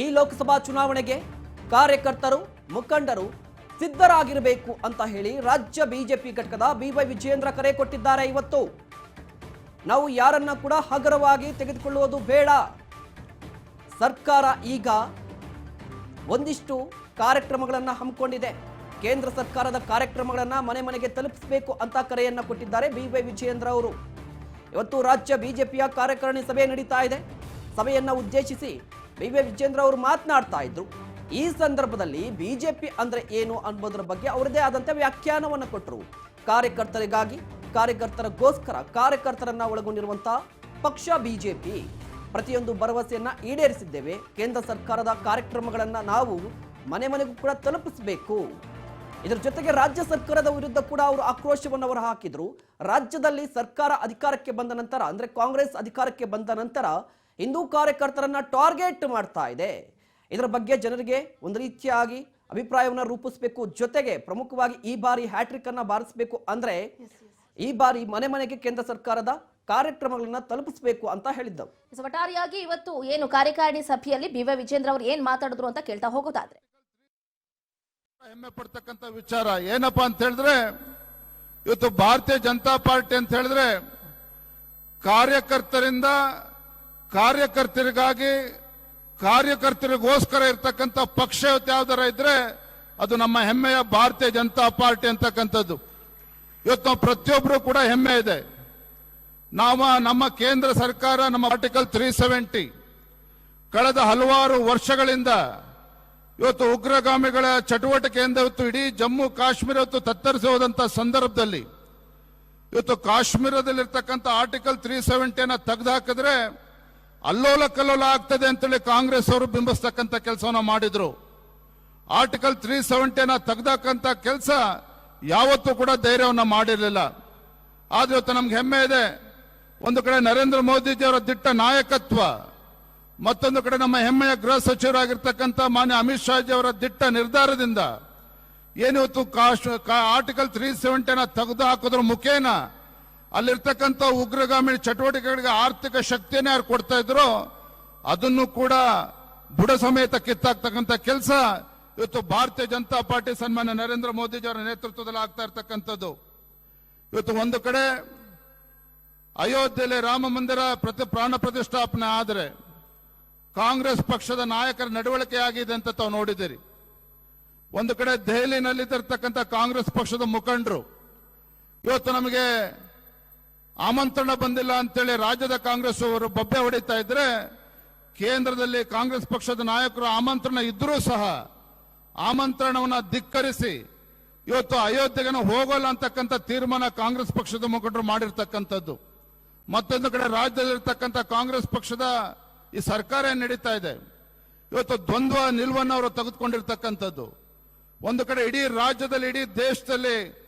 ಈ ಲೋಕಸಭಾ ಚುನಾವಣೆಗೆ ಕಾರ್ಯಕರ್ತರು, ಮುಖಂಡರು ಸಿದ್ಧರಾಗಿರಬೇಕು ಅಂತ ಹೇಳಿ ರಾಜ್ಯ ಬಿಜೆಪಿ ಘಟಕದ ಬಿವೈ ವಿಜಯೇಂದ್ರ ಕರೆ ಕೊಟ್ಟಿದ್ದಾರೆ ಇವತ್ತು. ನಾವು ಯಾರನ್ನ ಕೂಡ ಹಗರವಾಗಿ ತೆಗೆದುಕೊಳ್ಳುವುದು ಬೇಡ. ಸರ್ಕಾರ ಈಗ ಒಂದಿಷ್ಟು ಕಾರ್ಯಕ್ರಮಗಳನ್ನು ಹಮ್ಮಿಕೊಂಡಿದೆ. ಕೇಂದ್ರ ಸರ್ಕಾರದ ಕಾರ್ಯಕ್ರಮಗಳನ್ನು ಮನೆ ಮನೆಗೆ ತಲುಪಿಸಬೇಕು ಅಂತ ಕರೆಯನ್ನ ಕೊಟ್ಟಿದ್ದಾರೆ ಬಿ ವೈ ವಿಜಯೇಂದ್ರ ಅವರು. ಇವತ್ತು ರಾಜ್ಯ ಬಿಜೆಪಿಯ ಕಾರ್ಯಕಾರಿಣಿ ಸಭೆ ನಡೀತಾ ಇದೆ. ಸಭೆಯನ್ನ ಉದ್ದೇಶಿಸಿ ಬಿ ವಿ ವಿಜೇಂದ್ರ ಅವರು ಮಾತನಾಡ್ತಾ ಇದ್ರು. ಈ ಸಂದರ್ಭದಲ್ಲಿ ಬಿಜೆಪಿ ಅಂದ್ರೆ ಏನು ಅನ್ನೋದ್ರ ಬಗ್ಗೆ ಅವರದೇ ಆದಂತೆ ವ್ಯಾಖ್ಯಾನವನ್ನು ಕೊಟ್ಟರು ಕಾರ್ಯಕರ್ತರಿಗಾಗಿ, ಕಾರ್ಯಕರ್ತರಿಗೋಸ್ಕರ ಕಾರ್ಯಕರ್ತರನ್ನ ಒಳಗೊಂಡಿರುವಂತಹ ಪಕ್ಷ ಬಿಜೆಪಿ. ಪ್ರತಿಯೊಂದು ಭರವಸೆಯನ್ನ ಈಡೇರಿಸಿದ್ದೇವೆ. ಕೇಂದ್ರ ಸರ್ಕಾರದ ಕಾರ್ಯಕ್ರಮಗಳನ್ನ ನಾವು ಮನೆ ಮನೆಗೂ ಕೂಡ ತಲುಪಿಸಬೇಕು. ಇದರ ಜೊತೆಗೆ ರಾಜ್ಯ ಸರ್ಕಾರದ ವಿರುದ್ಧ ಕೂಡ ಅವರು ಆಕ್ರೋಶವನ್ನು ಅವರು ಹಾಕಿದ್ರು. ರಾಜ್ಯದಲ್ಲಿ ಸರ್ಕಾರ ಅಧಿಕಾರಕ್ಕೆ ಬಂದ ನಂತರ, ಅಂದ್ರೆ ಕಾಂಗ್ರೆಸ್ ಅಧಿಕಾರಕ್ಕೆ ಬಂದ ನಂತರ ಹಿಂದೂ ಕಾರ್ಯಕರ್ತರನ್ನ ಟಾರ್ಗೆಟ್ ಮಾಡ್ತಾ ಇದೆ. ಇದರ ಬಗ್ಗೆ ಜನರಿಗೆ ಒಂದು ರೀತಿಯಾಗಿ ಅಭಿಪ್ರಾಯವನ್ನು ರೂಪಿಸಬೇಕು ಜೊತೆಗೆ ಪ್ರಮುಖವಾಗಿ ಈ ಬಾರಿ ಹ್ಯಾಟ್ರಿಕ್ ಅನ್ನ ಬಾರಿಸಬೇಕು ಅಂದ್ರೆ ಈ ಬಾರಿ ಮನೆ ಮನೆಗೆ ಕೇಂದ್ರ ಸರ್ಕಾರದ ಕಾರ್ಯಕ್ರಮಗಳನ್ನ ತಲುಪಿಸಬೇಕು ಅಂತ ಹೇಳಿದ್ದವು. ಒಟ್ಟಾರೆಯಾಗಿ ಇವತ್ತು ಏನು ಕಾರ್ಯಕಾರಿಣಿ ಸಭೆಯಲ್ಲಿ ಬಿ ವೈ ವಿಜೇಂದ್ರ ಅವರು ಏನ್ ಮಾತಾಡಿದ್ರು ಅಂತ ಕೇಳ್ತಾ ಹೋಗೋದಾದ್ರೆ. ಹೆಮ್ಮೆ ಪಡ್ತಕ್ಕಂಥ ವಿಚಾರ ಏನಪ್ಪಾ ಅಂತ ಹೇಳಿದ್ರೆ ಇವತ್ತು ಭಾರತೀಯ ಜನತಾ ಪಾರ್ಟಿ ಅಂತ ಹೇಳಿದ್ರೆ ಕಾರ್ಯಕರ್ತರಿಂದ ಕಾರ್ಯಕರ್ತರಿಗಾಗಿ ಕಾರ್ಯಕರ್ತರಿಗೋಸ್ಕರ ಇರ್ತಕ್ಕಂಥ ಪಕ್ಷ ಯಾವ್ದಾರ ಇದ್ರೆ ಅದು ನಮ್ಮ ಹೆಮ್ಮೆಯ ಭಾರತೀಯ ಜನತಾ ಪಾರ್ಟಿ ಅಂತಕ್ಕಂಥದ್ದು. ಇವತ್ತು ನಾವು ಪ್ರತಿಯೊಬ್ಬರು ಕೂಡ ಹೆಮ್ಮೆ ಇದೆ. ನಾವು ನಮ್ಮ ಕೇಂದ್ರ ಸರ್ಕಾರ, ನಮ್ಮ ಆರ್ಟಿಕಲ್ ತ್ರೀ ಸೆವೆಂಟಿ ಕಳೆದ ಹಲವಾರು ವರ್ಷಗಳಿಂದ ಇವತ್ತು ಉಗ್ರಗಾಮಿಗಳ ಚಟುವಟಿಕೆಯಿಂದ ಇವತ್ತು ಇಡೀ ಜಮ್ಮು ಕಾಶ್ಮೀರ ಇವತ್ತು ತತ್ತರಿಸಿ ಸಂದರ್ಭದಲ್ಲಿ ಇವತ್ತು ಕಾಶ್ಮೀರದಲ್ಲಿರ್ತಕ್ಕಂಥ ಆರ್ಟಿಕಲ್ ತ್ರೀ ಸೆವೆಂಟಿಯನ್ನು ತೆಗೆದುಹಾಕಿದ್ರೆ ಅಲ್ಲೋಲ ಕಲ್ಲೋಲ ಆಗ್ತದೆ ಅಂತೇಳಿ ಕಾಂಗ್ರೆಸ್ ಅವರು ಬಿಂಬಿಸ್ತಕ್ಕಂಥ ಕೆಲಸವನ್ನ ಮಾಡಿದ್ರು. ಆರ್ಟಿಕಲ್ ತ್ರೀ ಸೆವೆಂಟಿಯನ್ನ ತೆಗೆದಾಕಂತ ಕೆಲಸ ಯಾವತ್ತೂ ಕೂಡ ಧೈರ್ಯವನ್ನ ಮಾಡಿರಲಿಲ್ಲ. ಆದ್ರೆ ಇವತ್ತು ನಮ್ಗೆ ಹೆಮ್ಮೆ ಇದೆ. ಒಂದು ಕಡೆ ನರೇಂದ್ರ ಮೋದಿಜಿಯವರ ದಿಟ್ಟ ನಾಯಕತ್ವ, ಮತ್ತೊಂದು ಕಡೆ ನಮ್ಮ ಹೆಮ್ಮೆಯ ಗೃಹ ಸಚಿವರಾಗಿರ್ತಕ್ಕಂಥ ಮಾನ್ಯ ಅಮಿತ್ ಶಾಜಿ ಅವರ ದಿಟ್ಟ ನಿರ್ಧಾರದಿಂದ ಏನಿವತ್ತು ಆರ್ಟಿಕಲ್ ತ್ರೀ ಸೆವೆಂಟಿನ ತೆಗೆದು ಹಾಕೋದ್ರ ಮುಖೇನ ಅಲ್ಲಿರ್ತಕ್ಕಂಥ ಉಗ್ರಗಾಮಿ ಚಟುವಟಿಕೆಗಳಿಗೆ ಆರ್ಥಿಕ ಶಕ್ತಿಯನ್ನೇ ಯಾರು ಕೊಡ್ತಾ ಇದ್ರು, ಅದನ್ನು ಕೂಡ ಬುಡ ಸಮೇತ ಕಿತ್ತಾಕ್ತಕ್ಕಂಥ ಕೆಲಸ ಇವತ್ತು ಭಾರತೀಯ ಜನತಾ ಪಾರ್ಟಿ ಸನ್ಮಾನ್ಯ ನರೇಂದ್ರ ಮೋದಿಜಿಯವರ ನೇತೃತ್ವದಲ್ಲಿ ಆಗ್ತಾ ಇರ್ತಕ್ಕಂಥದ್ದು. ಇವತ್ತು ಒಂದು ಕಡೆ ಅಯೋಧ್ಯೆಯಲ್ಲಿ ರಾಮ ಮಂದಿರ ಪ್ರತಿ ಪ್ರಾಣ ಪ್ರತಿಷ್ಠಾಪನೆ ಆದರೆ ಕಾಂಗ್ರೆಸ್ ಪಕ್ಷದ ನಾಯಕರ ನಡವಳಿಕೆ ಆಗಿದೆ ಅಂತ ತಾವು ನೋಡಿದ್ದೀರಿ. ಒಂದು ಕಡೆ ದೆಹಲಿನಲ್ಲಿದ್ದಿರ್ತಕ್ಕಂಥ ಕಾಂಗ್ರೆಸ್ ಪಕ್ಷದ ಮುಖಂಡರು, ಇವತ್ತು ನಮಗೆ ಆಮಂತ್ರಣ ಬಂದಿಲ್ಲ ಅಂತೇಳಿ ರಾಜ್ಯದ ಕಾಂಗ್ರೆಸ್ ಅವರು ಬಬ್ಬೆ ಹೊಡಿತಾ ಇದ್ರೆ ಕೇಂದ್ರದಲ್ಲಿ ಕಾಂಗ್ರೆಸ್ ಪಕ್ಷದ ನಾಯಕರು ಆಮಂತ್ರಣ ಇದ್ರೂ ಸಹ ಆಮಂತ್ರಣವನ್ನ ಧಿಕ್ಕರಿಸಿ ಇವತ್ತು ಅಯೋಧ್ಯೆಗೆ ಹೋಗಲ್ಲ ಅಂತಕ್ಕಂಥ ತೀರ್ಮಾನ ಕಾಂಗ್ರೆಸ್ ಪಕ್ಷದ ಮುಖಂಡರು ಮಾಡಿರ್ತಕ್ಕಂಥದ್ದು. ಮತ್ತೊಂದು ಕಡೆ ರಾಜ್ಯದಲ್ಲಿರ್ತಕ್ಕಂಥ ಕಾಂಗ್ರೆಸ್ ಪಕ್ಷದ ಈ ಸರ್ಕಾರ ನಡೀತಾ ಇದೆ? ಇವತ್ತು ದ್ವಂದ್ವ ನಿಲುವನ್ನು ಅವರು ತೆಗೆದುಕೊಂಡಿರ್ತಕ್ಕಂಥದ್ದು. ಒಂದು ಕಡೆ ಇಡೀ ರಾಜ್ಯದಲ್ಲಿ, ಇಡೀ ದೇಶದಲ್ಲಿ